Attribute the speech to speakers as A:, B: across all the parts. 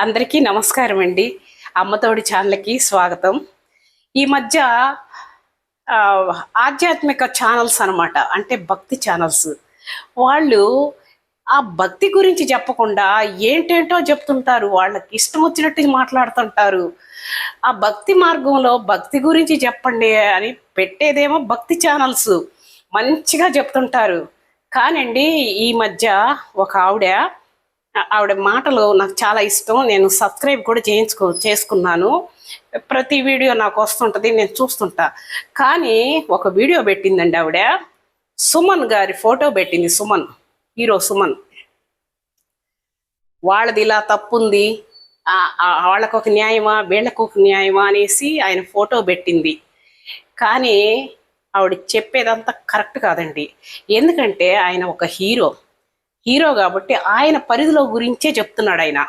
A: అందరికీ నమస్కారం అండి. అమ్మతోడి ఛానల్కి స్వాగతం. ఈ మధ్య ఆధ్యాత్మిక ఛానల్స్ అనమాట అంటే భక్తి ఛానల్స్. వాళ్ళు ఆ భక్తి గురించి చెప్పకుండా ఏంటేంటో చెప్తుంటారు. వాళ్ళకి ఇష్టం వచ్చినట్టు మాట్లాడుతుంటారు. ఆ భక్తి మార్గంలో భక్తి గురించి చెప్పండి అని పెట్టేదేమో భక్తి ఛానల్స్. మంచిగా చెప్తుంటారు. కానండి ఈ మధ్య ఒక ఆవిడ ఆవిడ మాటలు నాకు చాలా ఇష్టం. నేను సబ్స్క్రైబ్ కూడా చేయించుకో చేసుకున్నాను. ప్రతి వీడియో నాకు వస్తుంటుంది నేను చూస్తుంటా. కానీ ఒక వీడియో పెట్టిందండి ఆవిడ. సుమన్ గారి ఫోటో పెట్టింది సుమన్ హీరో సుమన్. వాళ్ళది ఇలా తప్పుంది వాళ్ళకు ఒక న్యాయమా వీళ్ళకు ఒక న్యాయమా అనేసి ఆయన ఫోటో పెట్టింది. కానీ ఆవిడ చెప్పేదంతా కరెక్ట్ కాదండి. ఎందుకంటే ఆయన ఒక హీరో. హీరో కాబట్టి ఆయన పరిధిలో గురించే చెప్తున్నాడు ఆయన.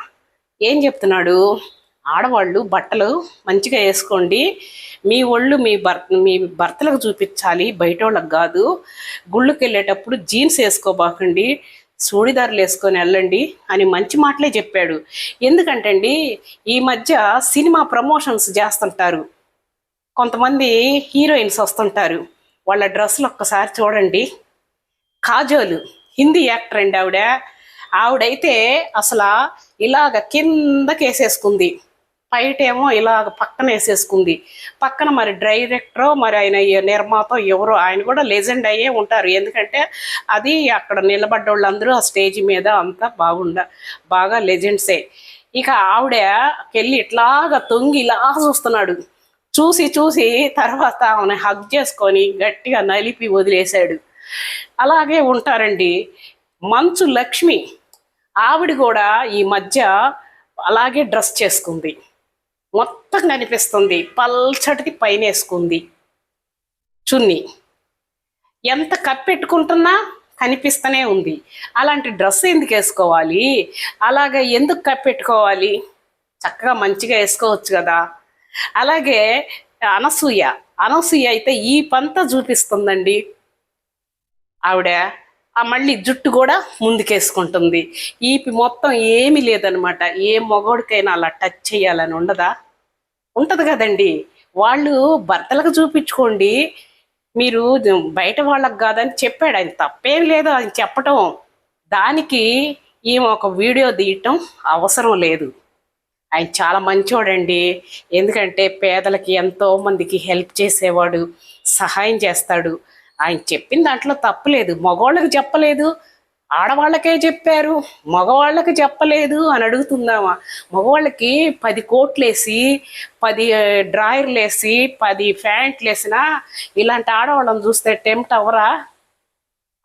A: ఏం చెప్తున్నాడు? ఆడవాళ్ళు బట్టలు మంచిగా వేసుకోండి. మీ ఒళ్ళు మీ భర్త మీ భర్తలకు చూపించాలి. బయట వాళ్ళకి కాదు. గుళ్ళకి వెళ్ళేటప్పుడు జీన్స్ వేసుకోబాకండి. చూడిదారులు వేసుకొని వెళ్ళండి అని మంచి మాటలే చెప్పాడు. ఎందుకంటే అండి ఈ మధ్య సినిమా ప్రమోషన్స్ చేస్తుంటారు. కొంతమంది హీరోయిన్స్ వస్తుంటారు. వాళ్ళ డ్రెస్సులు ఒక్కసారి చూడండి. కాజోలు. హిందీ యాక్టర్ అండి ఆవిడ. ఆవిడైతే అసలు ఇలాగ కిందకి వేసేసుకుంది పైటేమో ఇలాగ పక్కన వేసేసుకుంది పక్కన మరి డైరెక్టరో మరి ఆయన నిర్మాత ఎవరో ఆయన కూడా లెజెండ్ అయ్యే ఉంటారు. ఎందుకంటే అది అక్కడ నిలబడ్డ వాళ్ళందరూ ఆ స్టేజ్ మీద అంతా బాగుండ బాగా లెజెండ్సే. ఇక ఆవిడకెళ్ళి ఇట్లాగా తొంగి ఇలా చూస్తున్నాడు. చూసి చూసి తర్వాత ఆమె హగ్ చేసుకొని గట్టిగా నలిపి వదిలేశాడు. అలాగే ఉంటారండి. మంచు లక్ష్మి ఆవిడ కూడా ఈ మధ్య అలాగే డ్రెస్ చేసుకుంది. మొత్తం కనిపిస్తుంది. పల్చటిది పైన వేసుకుంది చున్నీ. ఎంత కప్పెట్టుకుంటున్నా కనిపిస్తూనే ఉంది. అలాంటి డ్రెస్ ఎందుకు వేసుకోవాలి? అలాగే ఎందుకు కప్పెట్టుకోవాలి చక్కగా మంచిగా వేసుకోవచ్చు కదా. అలాగే అనసూయ. అనసూయ అయితే ఈ పంత చూపిస్తుందండి. ఆవిడ ఆ మళ్ళీ జుట్టు కూడా ముందుకేసుకుంటుంది. ఈపి మొత్తం ఏమీ లేదనమాట ఏ మగోడికైనా అలా టచ్ చేయాలని ఉండదా? ఉంటుంది కదండి. వాళ్ళు భర్తలకు చూపించుకోండి. మీరు బయట వాళ్ళకి కాదని చెప్పాడు. ఆయన తప్పేం లేదు. ఆయన చెప్పటం. దానికి ఈమె ఒక వీడియో తీయటం అవసరం లేదు. ఆయన చాలా మంచోడండి. ఎందుకంటే పేదలకి ఎంతో మందికి హెల్ప్ చేసేవాడు సహాయం చేస్తాడు. ఆయన చెప్పిన దాంట్లో తప్పులేదు. మగవాళ్ళకి చెప్పలేదు. ఆడవాళ్ళకే చెప్పారు. మగవాళ్ళకి చెప్పలేదు అని అడుగుతుందామా? మగవాళ్ళకి పది కోట్లు వేసి పది డ్రాయర్లు వేసి పది ప్యాంట్లు వేసినా ఇలాంటి ఆడవాళ్ళని చూస్తే టెంప్ట్ అవరా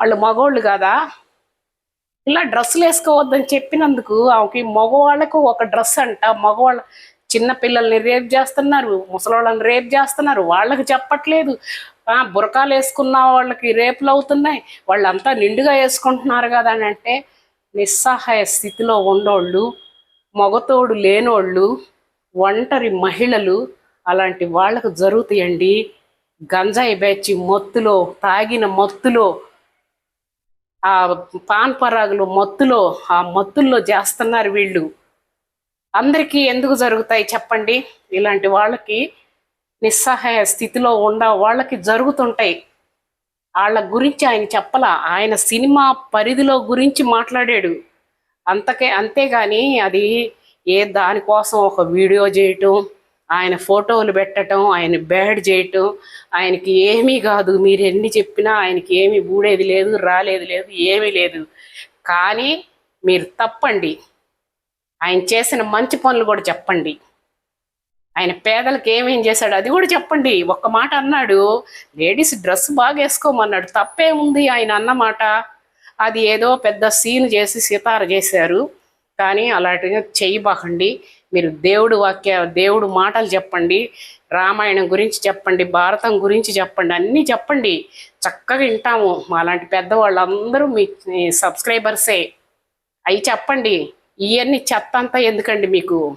A: వాళ్ళు మగవాళ్ళు కదా? ఇలా డ్రెస్సులు వేసుకోవద్దని చెప్పినందుకు ఆమెకి మగవాళ్ళకు ఒక డ్రెస్ అంట. మగవాళ్ళ చిన్న పిల్లల్ని రేప్ చేస్తున్నారు. ముసలోళ్ళని రేప్ చేస్తున్నారు. వాళ్ళకి చెప్పట్లేదు. బురకాలు వేసుకున్న వాళ్ళకి రేపులు అవుతున్నాయి. వాళ్ళంతా నిండుగా వేసుకుంటున్నారు కదా అని అంటే నిస్సహాయ స్థితిలో ఉన్నోళ్ళు మగతోడు లేనోళ్ళు ఒంటరి మహిళలు అలాంటి వాళ్ళకు జరుగుతాయండి. గంజాయి బెచ్చి మత్తులో తాగిన మత్తులో ఆ పాన్ పరాగులు మత్తులో ఆ మత్తుల్లో చేస్తున్నారు వీళ్ళు. అందరికీ ఎందుకు జరుగుతాయి చెప్పండి? ఇలాంటి వాళ్ళకి నిస్సహాయ స్థితిలో ఉండ వాళ్ళకి జరుగుతుంటాయి. వాళ్ళ గురించి ఆయన చెప్పలా. ఆయన సినిమా పరిధిలో గురించి మాట్లాడాడు. అంతకే అంతేగాని అది ఏ దానికోసం ఒక వీడియో చేయటం ఆయన ఫోటోలు పెట్టడం ఆయన బ్యాడ్ చేయటం ఆయనకి ఏమీ కాదు. మీరు ఎన్ని చెప్పినా ఆయనకి ఏమీ ఊడేది లేదు రాలేదు లేదు ఏమీ లేదు. కానీ మీరు తప్పండి. ఆయన చేసిన మంచి పనులు కూడా చెప్పండి. ఆయన పేదలకు ఏమేం చేశాడు అది కూడా చెప్పండి. ఒక్క మాట అన్నాడు లేడీస్ డ్రెస్ బాగా వేసుకోమన్నాడు. తప్పేముంది ఆయన అన్నమాట అది ఏదో పెద్ద సీన్ చేసి సితార చేశారు. కానీ అలాంటివి చేయబాకండి. మీరు దేవుడు వాక్య దేవుడు మాటలు చెప్పండి. రామాయణం గురించి చెప్పండి భారతం గురించి చెప్పండి అన్నీ చెప్పండి. చక్కగా వింటాము. మాలాంటి పెద్దవాళ్ళందరూ మీ మీ సబ్స్క్రైబర్సే. అవి చెప్పండి. ఇవన్నీ చెత్త అంతా ఎందుకండి మీకు?